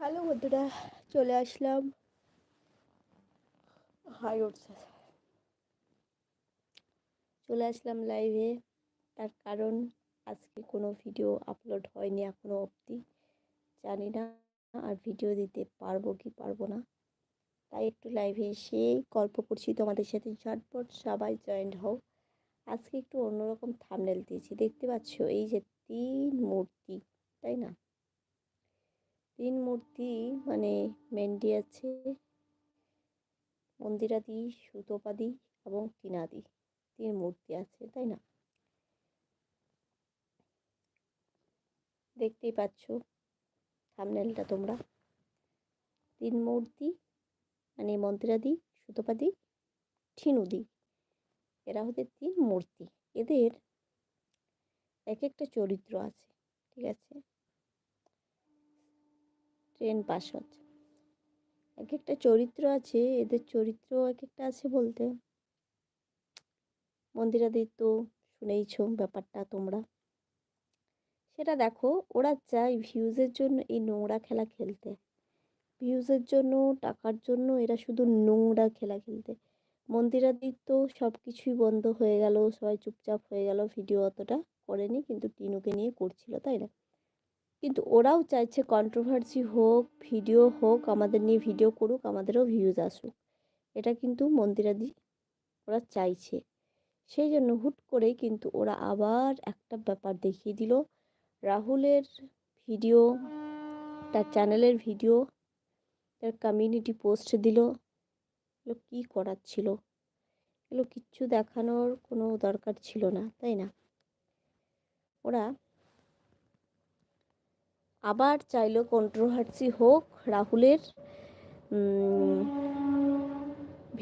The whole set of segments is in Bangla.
হ্যালো বন্ধুরা, চলে আসলাম। হাই উঠছে চলে আসলাম লাইভে তার কারণ আজকে কোনো ভিডিও আপলোড হয়নি এখনও অবধি। জানি না আর ভিডিও দিতে পারব কি পারব না। তাই একটু লাইভে এসে গল্প করছি তোমাদের সাথে। ঝটপট সবাই জয়েন্ট হও। আজকে একটু অন্যরকম থামনেল দিয়েছি। দেখতে পাচ্ছ, এই যে তিন মূর্তি, তাই না? তিন মূর্তি মানে মেন্ডি আছে, মন্দিরাদি, সুতোপাদি এবং টিনাদি। তিন মূর্তি আছে, তাই না? দেখতেই পাচ্ছ থামনেলটা তোমরা। তিন মূর্তি মানে মন্দিরাদি, সুতোপাদি ঠিনুদি এরা হচ্ছে তিন মূর্তি। এদের এক একটা চরিত্র আছে, ঠিক আছে? ট্রেন পাস হচ্ছে। এক একটা চরিত্র আছে, এদের চরিত্র এক একটা আছে বলতে। মন্দিরাদের তো শুনেইছ ব্যাপারটা তোমরা? সেটা দেখো, ওরা চায় ভিউজের জন্য এই নোংরা খেলা খেলতে। ভিউজের জন্য, টাকার জন্য এরা শুধু নোংরা খেলা খেলতে। মন্দিরাদির তো সব কিছুই বন্ধ হয়ে গেল, সবাই চুপচাপ হয়ে গেল, ভিডিও অতটা করেনি, কিন্তু টিনুকে নিয়ে করছিল, তাই না? কিন্তু ওরাও চাইছে কন্ট্রোভার্সি হোক ভিডিও হোক, আমাদের নিয়ে ভিডিও করুক, আমাদেরও ভিউজ আসুক। এটা কিন্তু মন্দিরাদি ওরা চাইছে। সেই জন্য হুট করেই কিন্তু ওরা আবার একটা ব্যাপার দেখিয়ে দিল। রাহুলের ভিডিও তার চ্যানেলের ভিডিও তার কমিউনিটি পোস্ট দিল। এগুলো কী করার ছিল? এগুলো কিচ্ছু দেখানোর কোনো দরকার ছিল না, তাই না? ওরা আবার চাইলো কন্ট্রোভার্সি হোক, রাহুলের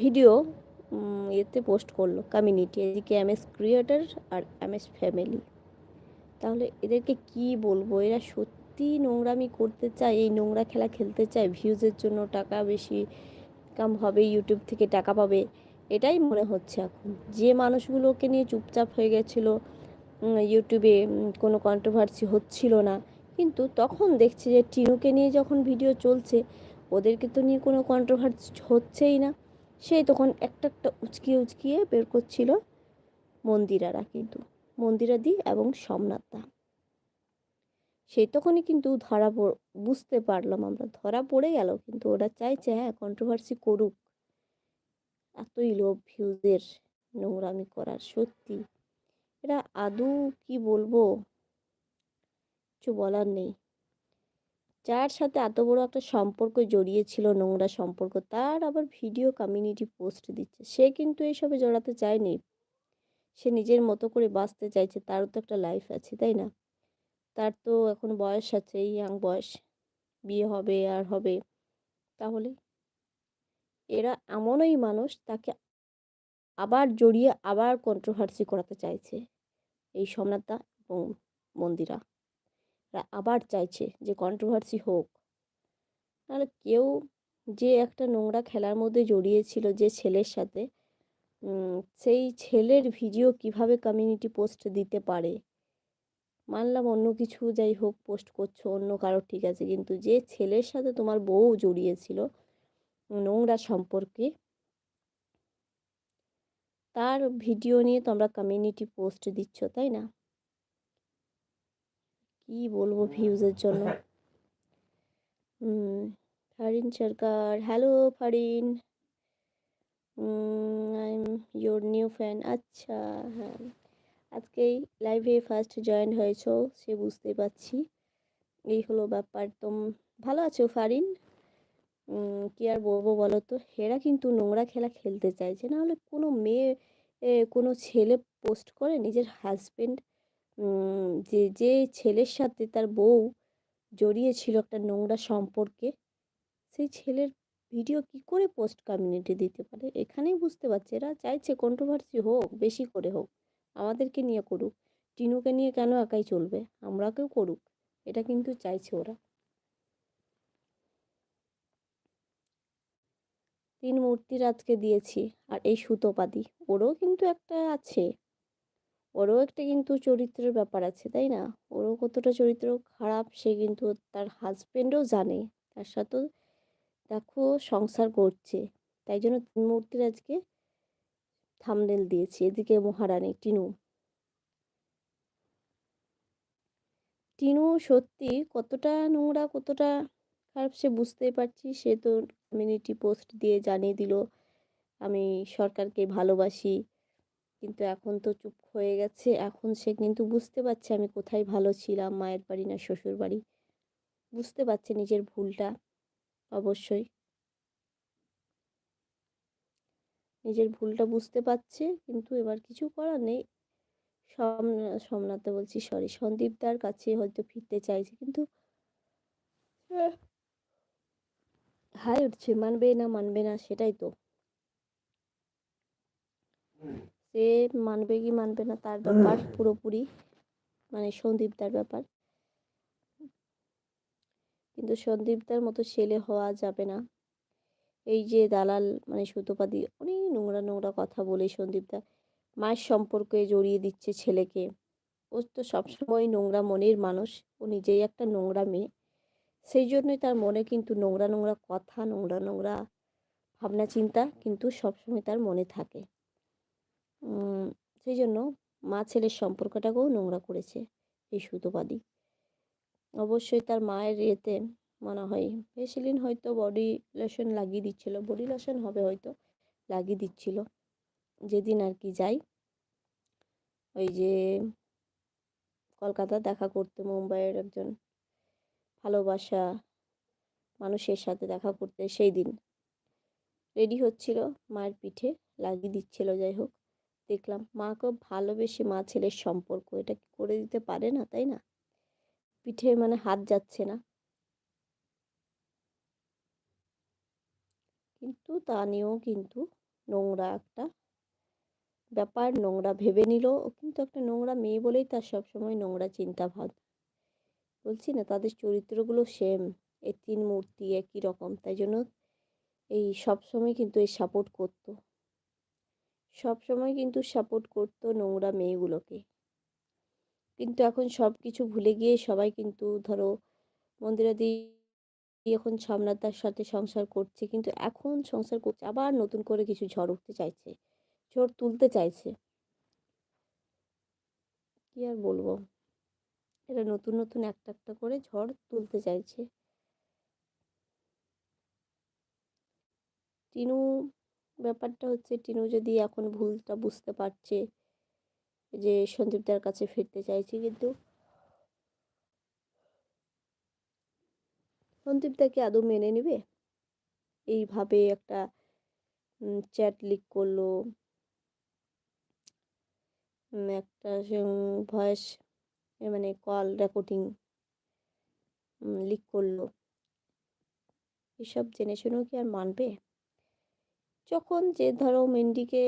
ভিডিও এতে পোস্ট করল। কমিউনিটি এদিকে এম এস ক্রিয়েটার আর এম এস ফ্যামিলি তাহলে এদেরকে কি বলব? এরা সত্যি নোংরামি করতে চায়, এই নোংরা খেলা খেলতে চায় ভিউজের জন্য টাকা বেশি কাম হবে ইউটিউব থেকে টাকা পাবে, এটাই মনে হচ্ছে এখন। যে মানুষগুলোকে নিয়ে চুপচাপ হয়ে গেছিল ইউটিউবে কোনো কন্ট্রোভার্সি হচ্ছিল না কিন্তু তখন দেখছি যে টিনুকে নিয়ে যখন ভিডিও চলছে, ওদেরকে তো নিয়ে কোনো কন্ট্রোভার্সি হচ্ছেই না। সেই তখন একটা একটা উচকিয়ে উচকিয়ে বের করছিল মন্দিরারা কিন্তু, মন্দিরাদি এবং সোমনাথদা। সেই তখনই কিন্তু ধরা বুঝতে পারলাম আমরা, ধরা পড়ে গেল কিন্তু ওরা চাইছে হ্যাঁ কন্ট্রোভার্সি করুক। এতই লোভ ভিউজের নোংরামি করার, সত্যি। এরা আদৌ কি বলব? কিছু বলার নেই। যার সাথে এত বড় একটা সম্পর্ক জড়িয়েছিল, নোংরা সম্পর্ক, তার আবার ভিডিও কমিউনিটি পোস্ট দিচ্ছে। সে কিন্তু এইসবে জড়াতে চায়নি। সে নিজের মতো করে বাঁচতে চাইছে, তারও তো একটা লাইফ আছে, তাই না? তার তো এখন বয়স আছে ইয়াং বয়স বিয়ে হবে, আর হবে। তাহলে এরা এমনই মানুষ, তাকে আবার জড়িয়ে আবার কন্ট্রোভার্সি করাতে চাইছে। এই সোমনাথদা এবং মন্দিরা। আবার চাইছে যে কন্ট্রোভার্সি হোক। নাহলে কেউ যে একটা নোংরা খেলার মধ্যে জড়িয়েছিল যে ছেলের সাথে সেই ছেলের ভিডিও কীভাবে কমিউনিটি পোস্ট দিতে পারে? মানলাম অন্য কিছু যাই হোক পোস্ট করছ, অন্য কারও ঠিক আছে, কিন্তু যে ছেলের সাথে তোমার বউ জড়িয়েছিল, নোংরা সম্পর্কে, তার ভিডিও নিয়ে তোমরা কমিউনিটি পোস্ট দিচ্ছ, তাই না? কি বলব ভিউজের জন্য? Farin Sarkar hello Farin. I am your new fan আচ্ছা হ্যাঁ। আজকেই লাইভে ফার্স্ট জয়েন হয়েছো, সে বুঝতে পারছি। এই হলো ব্যাপার তোম ভালো আছো ফারিন? কি আর বলব বলো তো হেরা কিন্তু নোংরা খেলা খেলতে চাইছে, না হলে কোনো মেয়ে কোনো ছেলে পোস্ট করে নিজের হাজব্যান্ড যে যে ছেলের সাথে তার বউ জড়িয়েছিল একটা নোংরা সম্পর্কে, সেই ছেলের ভিডিও কি করে পোস্ট কমিউনিটি দিতে পারে? এখানেই বুঝতে পারছে। এরা চাইছে কন্ট্রোভার্সি হোক, বেশি করে হোক, আমাদেরকে নিয়ে করুক। টিনুকে নিয়ে কেন একাই চলবে? আমরাকেও করুক। এটা কিন্তু চাইছে ওরা। তিন মূর্তির আজকে দিয়েছি, আর এই সুতোপাদি। ওরও কিন্তু একটা আছে। ওরও একটা কিন্তু চরিত্রের ব্যাপার আছে, তাই না? ওরও কতটা চরিত্র খারাপ সে কিন্তু তার হাজব্যান্ডও জানে। তার সাথেও দেখো সংসার করছে। তাই জন্য মূর্তির আজকে থামনেল দিয়েছি। এদিকে মহারানী টিনু। টিনু সত্যি কতটা নোংরা, কতটা খারাপ সে বুঝতেই পারছি। সে তো কমিউনিটি পোস্ট দিয়ে জানিয়ে দিল, আমি সরকারকে ভালোবাসি। কিন্তু এখন তো চুপ হয়ে গেছে। এখন সে কিন্তু বুঝতে পারছে আমি কোথায় ভালো ছিলাম, মায়ের বাড়ি না শ্বশুর বাড়ি। বুঝতে পারছে নিজের ভুলটা, অবশ্যই। নিজের ভুলটা বুঝতে পারছে, কিন্তু এবার কিছু করার নেই। সোমনাথে বলছি সরি সন্দীপদার কাছে হয়তো ফিরতে চাইছে, কিন্তু হাই উঠছে, মানবে না মানবে না, সেটাই তো। সে মানবে কি মানবে না তার ব্যাপার পুরোপুরি মানে সন্দীপদার ব্যাপার। কিন্তু সন্দীপদার মতো ছেলে হওয়া যাবে না। এই যে দালাল মানে সুতোপাদি অনেক নোংরা নোংরা কথা বলে সন্দীপদা। মায়ের সম্পর্কে জড়িয়ে দিচ্ছে ছেলেকে। ও তো সবসময় নোংরা মনের মানুষ। ও নিজেই একটা নোংরা মেয়ে। সেই জন্যই তার মনে কিন্তু নোংরা নোংরা কথা নোংরা নোংরা ভাবনা চিন্তা কিন্তু সবসময় তার মনে থাকে। সেই জন্য মা ছেলের সম্পর্কটাকেও নোংরা করেছে এই সুতোবাদী অবশ্যই তার মায়ের ইয়েতে মনে হয়। ভেসিলিন হয়তো বডি লোশন লাগিয়ে দিচ্ছিল। বডি লোশন হবে হয়তো, লাগিয়ে দিচ্ছিল। যেদিন আর কি যাই। ওই যে কলকাতা দেখা করতে, মুম্বাইয়ের একজন ভালোবাসা মানুষের সাথে দেখা করতে, সেই দিন রেডি হচ্ছিল মায়ের পিঠে, লাগিয়ে দিচ্ছিল, যাই হোক। দেখলাম মা মাকেও ভালোবেসে মা ছেলের সম্পর্ক। এটা কি করে দিতে পারে না, তাই না? পিঠে মানে হাত যাচ্ছে না। কিন্তু তা নিয়েও কিন্তু নোংরা একটা ব্যাপার, নোংরা ভেবে নিল। ও কিন্তু একটা নোংরা মেয়ে বলেই তার সবসময় নোংরা চিন্তা ভাব বলছি না, তাদের চরিত্রগুলো সেম এই তিন মূর্তি একই রকম। তাই জন্য এই সবসময় কিন্তু এই সাপোর্ট করতো। সবসময় কিন্তু সাপোর্ট করতো নোংরা মেয়েগুলোকে। কিন্তু এখন সব কিছু ভুলে গিয়ে সবাই কিন্তু ধরো মন্দিরাদি এখন সামনাদার সাথে সংসার করছে। কিন্তু এখন সংসার করছে, আবার নতুন করে কিছু ঝড় উঠতে চাইছে, ঝড় তুলতে চাইছে। কি আর বলব? এরা নতুন নতুন একটা একটা করে ঝড় তুলতে চাইছে। টিনু ব্যাপারটা হচ্ছে টিনু যদি এখন ভুলটা বুঝতে পারছে যে সন্দীপদার কাছে ফিরতে চাইছে কিন্তু সন্দীপ সন্দীপদাকে আদৌ মেনে নেবে? এইভাবে একটা চ্যাট লিক করল। একটা ভয়েস মানে কল রেকর্ডিং লিক করল। এসব জেনে শুনেও কি আর মানবে? যখন যে ধরো মেন্ডিকে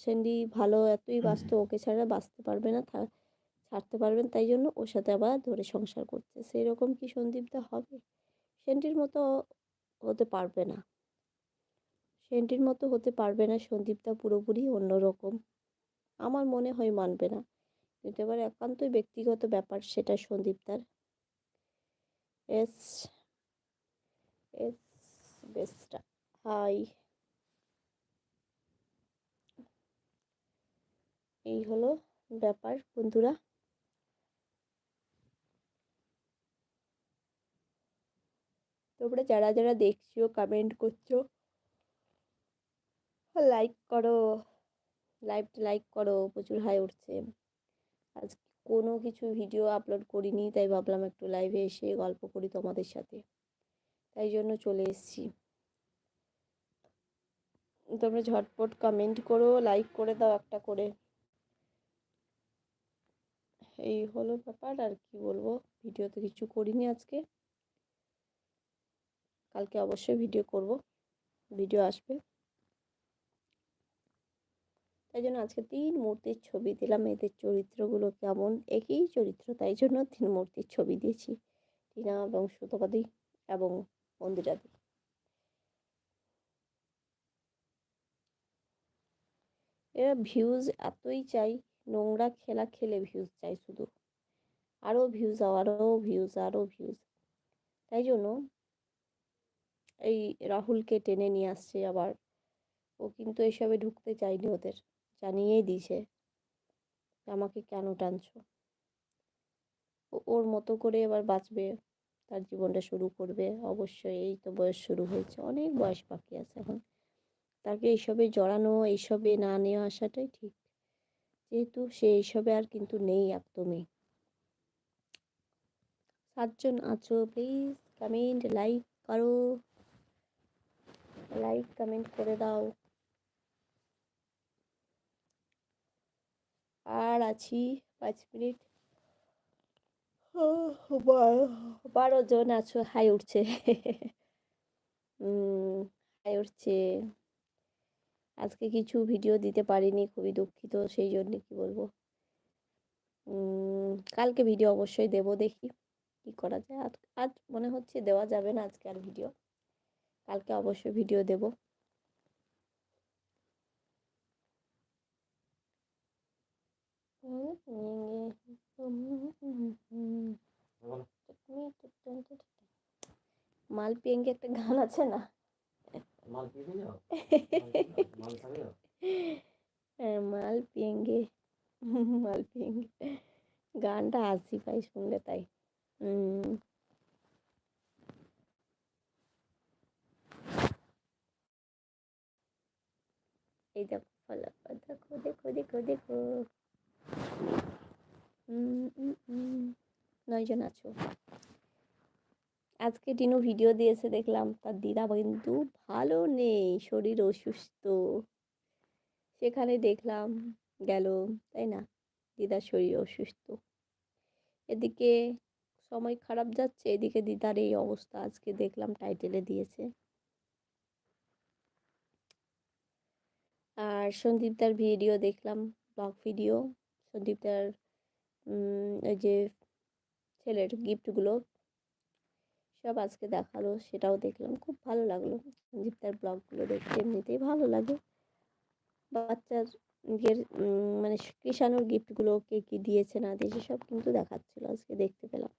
সেন্ডি ভালো এতই বাঁচত ওকে ছাড়া বাঁচতে পারবে না ছাড়তে পারবেন তাই জন্য ওর সাথে আবার ধরে সংসার করছে। সেই রকম কি সন্দীপদা হবে? সেন্টির মতো হতে পারবে না। সেন্টির মতো হতে পারবে না সন্দীপদা পুরোপুরি অন্যরকম। আমার মনে হয় মানবে না। কিন্তু এবার একান্তই ব্যক্তিগত ব্যাপার সেটা সন্দীপদার। এস এস বেস্টা হাই। এই হলো ব্যাপার, বন্ধুরা। তোমরা যারা যারা দেখছ কমেন্ট করছ লাইক করো লাইভটা লাইক করো, প্রচুর হাই উঠছে। আজ কোনো কিছু ভিডিও আপলোড করিনি, তাই ভাবলাম একটু লাইভে এসে গল্প করি তোমাদের সাথে। তাই জন্য চলে এসেছি। তোমরা ঝটপট কমেন্ট করো লাইক করে দাও একটা করে। এই হলো ব্যাপার, আর কি বলব ভিডিও তো কিছু করিনি আজকে। কালকে অবশ্যই ভিডিও করব ভিডিও আসবে। তাই জন্য আজকে তিন মূর্তির ছবি দিলাম, এদের চরিত্রগুলো কেমন? একই চরিত্র, তাই জন্য তিন মূর্তির ছবি দিয়েছি। টিনা এবং সুতপাদি এবং মন্দিরাদি এরা ভিউজ এতই চাই নোংরা খেলা খেলে ভিউজ চাই শুধু। আরও ভিউজ আরও ভিউজ আরও ভিউজ তাই জন্য এই রাহুলকে টেনে নিয়ে আসছে আবার। ও কিন্তু এসবে ঢুকতে চায়নি ওদের, জানিয়েই দিছে আমাকে কেন টানছো? ওর মতো করে এবার বাঁচবে, তার জীবনটা শুরু করবে। অবশ্যই এই তো বয়স শুরু হয়েছে, অনেক বয়স বাকি আছে এখন। তাকে এইসবে জড়ানো এইসবে না নেওয়া আসাটাই ঠিক। যেহেতু সে এইসবে আর কিন্তু নেই একদমই। সাতজন আছো প্লিজ কমেন্ট লাইক করো। লাইক কমেন্ট করে দাও। আর আছি পাঁচ মিনিট। বারো জন আছো, হাই উঠছে। হাই উঠছে। আজকে কিছু ভিডিও দিতে পারিনি খুবই দুঃখিত সেই জন্য কি বলব? কালকে ভিডিও অবশ্যই দেব দেখি কি করা যায়। আজ আজ মনে হচ্ছে দেওয়া যাবে না আজকে আর ভিডিও কালকে অবশ্যই ভিডিও দেব। মাল পিয়েঙ্গে একটা গান আছে না? মাল পিয়েঙ্গে মাল পিয়েঙ্গে গানটা হাসি পাই শুনলে তাই এই দেখো ফলো দেখো দেখো দেখো দেখো নয়জন আছো আজকে টিনু ভিডিও দিয়েছে, দেখলাম তার দিদা কিন্তু ভালো নেই, শরীর অসুস্থ। সেখানে দেখলাম গেল, তাই না? দিদার শরীর অসুস্থ। এদিকে সময় খারাপ যাচ্ছে, এদিকে দিদার এই অবস্থা, আজকে দেখলাম টাইটেলে দিয়েছে। আর সন্দীপদার ভিডিও দেখলাম ব্লগ ভিডিও সন্দীপদার ওই যে ছেলের গিফটগুলো সব আজকে দেখাল, সেটাও দেখলাম। খুব ভালো লাগল। সন্দীপদার ব্লগগুলো দেখতে এমনিতেই ভালো লাগে। বাচ্চার মানে কৃষাণুর গিফটগুলো কে কী দিয়েছে না দিয়েছে, সব কিন্তু দেখাচ্ছিল, আজকে দেখতে পেলাম।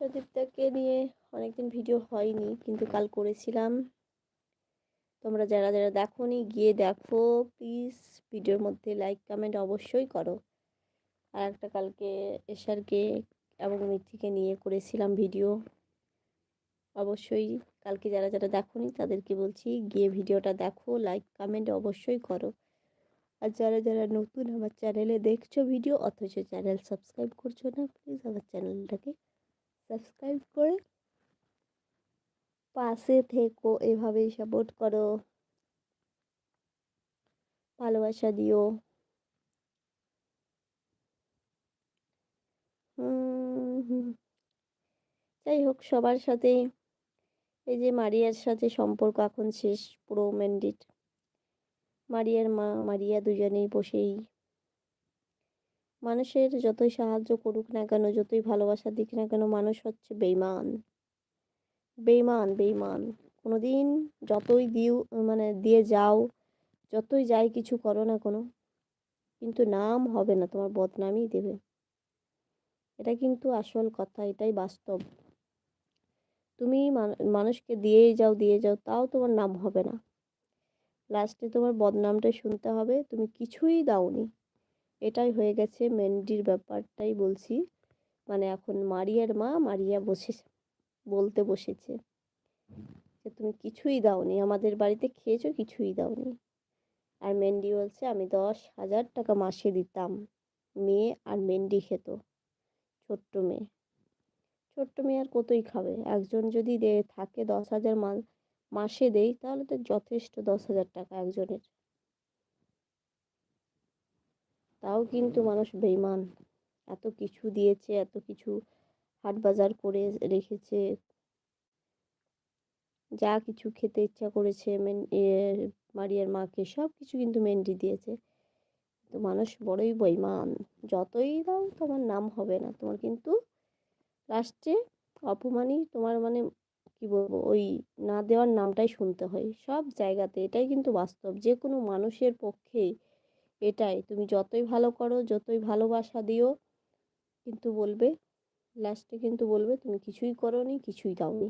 সদীপদাকে নিয়ে অনেকদিন ভিডিও হয়নি, কিন্তু কাল করেছিলাম। তোমরা যারা যারা দেখো নি গিয়ে দেখো প্লিজ ভিডিওর মধ্যে লাইক কমেন্ট অবশ্যই করো। আর একটা কালকে এশারকে এবং মিথিকে নিয়ে করেছিলাম ভিডিও। অবশ্যই কালকে যারা যারা দেখো নি তাদেরকে বলছি গিয়ে ভিডিওটা দেখো লাইক কমেন্ট অবশ্যই করো। আর যারা যারা নতুন আমার চ্যানেলে দেখছ ভিডিও অথচ চ্যানেল সাবস্ক্রাইব করছ না প্লিজ আমার চ্যানেলটাকে সাবস্ক্রাইব করে পাশে থেকো, এভাবেই সাপোর্ট করো। ভালোবাসা দিও। যাই হোক, সবার সাথে এই যে মারিয়ার সাথে সম্পর্ক এখন শেষ, পুরো ম্যান্ডিট মারিয়ার মা, মারিয়া দুজনেই বসেই। মানুষের যতই সাহায্য করুক না কেন, যতই ভালোবাসা দিক না কেন, মানুষ হচ্ছে বেইমান বেইমান বেইমান কোনো দিন যতই দিও মানে দিয়ে যাও, যতই যাই কিছু করো না কোনো, কিন্তু নাম হবে না, তোমার বদনামই দেবে। এটা কিন্তু আসল কথা, এটাই বাস্তব। তুমি মানুষকে দিয়েই যাও, দিয়ে যাও, তাও তোমার নাম হবে না। লাস্টে তোমার বদনামটা শুনতে হবে, তুমি কিছুই দাওনি। এটাই হয়ে গেছে মেন্ডির ব্যাপারটাই বলছি। মানে এখন মারিয়ার মা মারিয়া বসে, বলতে বসেছে যে তুমি কিছুই দাওনি, আমাদের বাড়িতে খেয়েছো, কিছুই দাওনি। আর মেন্ডি বলছে, আমি দশ হাজার টাকা মাসে দিতাম, মেয়ে আর মেন্ডি খেত, ছোট্ট মেয়ে। ছোট্ট মেয়ে আর কতই খাবে? একজন যদি থাকে দশ হাজার মাসে দেই, তাহলে তো যথেষ্ট দশ হাজার টাকা একজনের। তাও কিন্তু মানুষ বেইমান এত কিছু দিয়েছে, এত কিছু হাট বাজার করে রেখেছে। যা কিছু খেতে ইচ্ছা করেছে, মেন মারিয়ার মাকে, সব কিছু কিন্তু মেন্ডি দিয়েছে। তো মানুষ বড়ই বইমান যতই দাও, তোমার নাম হবে না, তোমার কিন্তু লাস্টে অপমানই তোমার মানে কি বলব, ওই না দেওয়ার নামটাই শুনতে হয়। সব জায়গাতে এটাই কিন্তু বাস্তব যে কোনো মানুষের পক্ষে এটাই। তুমি যতই ভালো করো, যতই ভালোবাসা দিও, কিন্তু বলবে লাস্টে কিন্তু বলবে, তুমি কিছুই করো নি কিছুই দাওনি।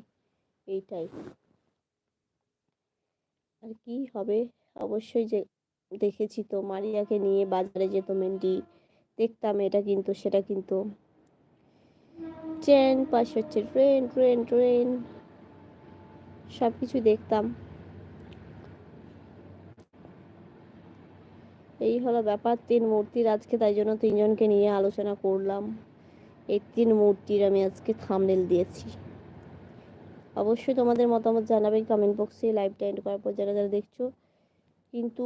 এইটাই। আর কি হবে? অবশ্যই যে দেখেছি তো মারিয়াকে নিয়ে বাজারে যেত মেন্ডি দেখতাম, এটা কিন্তু, সেটা কিন্তু ট্রেন, পাশে হচ্ছে ট্রেন ট্রেন ট্রেন। সব কিছু দেখতাম। এই হলো ব্যাপার, তিন মূর্তির আজকে, তাই জন্য তিনজনকে নিয়ে আলোচনা করলাম। এই তিন মূর্তির আমি আজকে থামনেল দিয়েছি। অবশ্যই তোমাদের মতামত জানাবে কমেন্ট বক্সে লাইভটা এন্ড করার পর যারা যারা দেখছ কিন্তু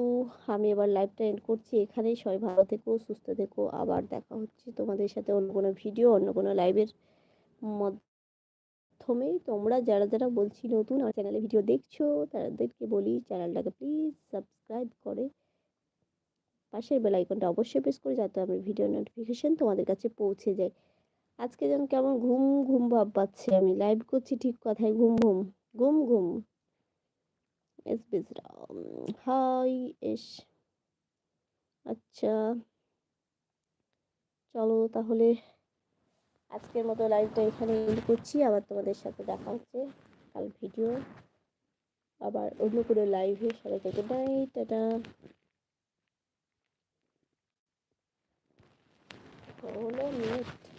আমি এবার লাইভটা এন্ড করছি। এখানেই সবাই ভালো থেকো, সুস্থ থেকো। আবার দেখা হচ্ছে তোমাদের সাথে অন্য কোনো ভিডিও অন্য কোনো লাইভের মাধ্যমেই তোমরা যারা যারা বলছি নতুন আমার চ্যানেলে ভিডিও দেখছ, তাদেরকে বলি চ্যানেলটাকে প্লিজ সাবস্ক্রাইব করে। পাশের বেল আইকনটা অবশ্যই প্রেস করে যাতে আমার ভিডিও নোটিফিকেশান তোমাদের কাছে পৌঁছে যায়। আজকে যেন কেমন ঘুম ঘুম ভাব পাচ্ছে। আমি লাইভ করছি ঠিক কথায়, ঘুম ঘুম ঘুম ঘুম। বিজরা হাই এস আচ্ছা। চলো তাহলে আজকের মতো লাইভটা এখানে এন্ড করছি। আবার তোমাদের সাথে দেখা হচ্ছে কাল ভিডিও আবার অন্য কোনো লাইভে সবাইকে গুড নাইট টাটা। ষোলো মিনিট